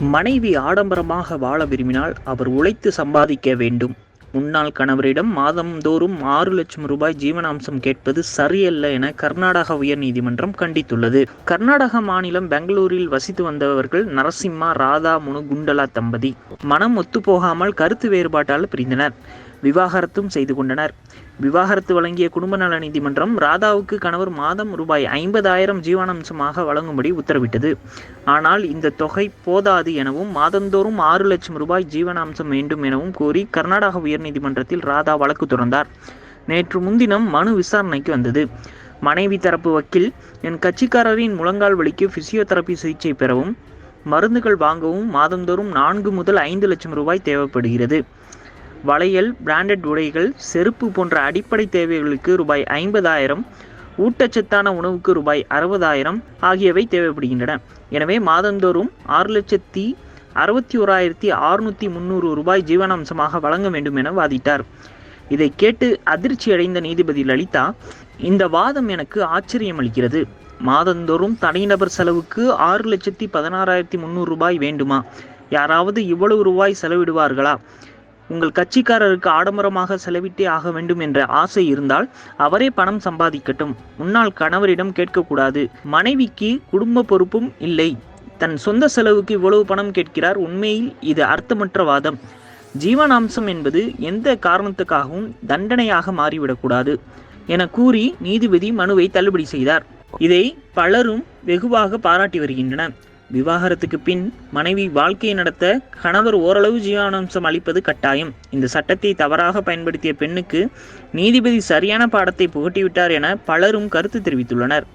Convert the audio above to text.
மனைவி ஆடம்பரமாக வாழ விரும்பினால் அவர் உழைத்து சம்பாதிக்க வேண்டும். முன்னாள் கணவரிடம் மாதந்தோறும் ஆறு லட்சம் ரூபாய் ஜீவனாம்சம் கேட்பது சரியல்ல என கர்நாடக உயர்நீதிமன்றம் கண்டித்துள்ளது. கர்நாடக மாநிலம் பெங்களூரில் வசித்து வந்தவர்கள் நரசிம்மா ராதா முனுகுண்டலா தம்பதி. மனம் ஒத்துப்போகாமல் கருத்து வேறுபாட்டால் பிரிந்தனர். விவாகரத்தும் செய்து கொண்டனர். விவாகரத்து வழங்கிய குடும்ப நல நீதிமன்றம் ராதாவுக்கு கணவர் மாதம் ரூபாய் ஐம்பதாயிரம் ஜீவனாம்சமாக வழங்கும்படி உத்தரவிட்டது. ஆனால் இந்த தொகை போதாது எனவும் மாதந்தோறும் ஆறு லட்சம் ரூபாய் ஜீவனாம்சம் வேண்டும் எனவும் கோரி கர்நாடக உயர்நீதிமன்றத்தில் ராதா வழக்கு தொடர்ந்தார். நேற்று முன்தினம் மனு விசாரணைக்கு வந்தது. மனைவி தரப்பு வக்கீல் என் கட்சிக்காரரின் முழங்கால் வலிக்கு பிசியோதெரபி சிகிச்சை பெறவும் மருந்துகள் வாங்கவும் மாதந்தோறும் நான்கு முதல் ஐந்து லட்சம் ரூபாய் தேவைப்படுகிறது. வளையல் பிராண்டட் உடைகள் செருப்பு போன்ற அடிப்படை தேவைகளுக்கு ரூபாய் ஐம்பதாயிரம் ஊட்டச்சத்தான உணவுக்கு ரூபாய் அறுபதாயிரம் ஆகியவை தேவைப்படுகின்றன. எனவே மாதந்தோறும் ஆறு லட்சத்தி அறுபத்தி ஓராயிரத்தி அறுநூத்தி முந்நூறு ரூபாய் ஜீவனாம்சமாக வழங்க வேண்டும் என வாதிட்டார். இதை கேட்டு அதிர்ச்சி அடைந்த நீதிபதி லலிதா இந்த வாதம் எனக்கு ஆச்சரியம் அளிக்கிறது. மாதந்தோறும் தனிநபர் செலவுக்கு ஆறு லட்சத்தி பதினாறாயிரத்தி முந்நூறு ரூபாய் வேண்டுமா? யாராவது இவ்வளவு ரூபாய் செலவிடுவார்களா? உங்கள் கட்சிக்காரருக்கு ஆடம்பரமாக செலவிட்டே ஆக வேண்டும் என்ற ஆசை இருந்தால் அவரே பணம் சம்பாதிக்கட்டும். முன்னாள் கணவரிடம் கேட்கக்கூடாது. மனைவிக்கு குடும்ப பொறுப்பும் இல்லை. தன் சொந்த செலவுக்கு இவ்வளவு பணம் கேட்கிறார். உண்மையில் இது அர்த்தமற்ற வாதம். ஜீவனாம்சம் என்பது எந்த காரணத்துக்காகவும் தண்டனையாக மாறிவிடக்கூடாது என கூறி நீதிபதி மனுவை தள்ளுபடி செய்தார். இதை பலரும் வெகுவாக பாராட்டி வருகின்றனர். விவாகரத்துக்கு பின் மனைவி வாழ்க்கையை நடத்த கணவர் ஓரளவு ஜீவானம்சம் அளிப்பது கட்டாயம். இந்த சட்டத்தை தவறாக பயன்படுத்திய பெண்ணுக்கு நீதிபதி சரியான பாடத்தை புகட்டிவிட்டார் என பலரும் கருத்து தெரிவித்துள்ளனர்.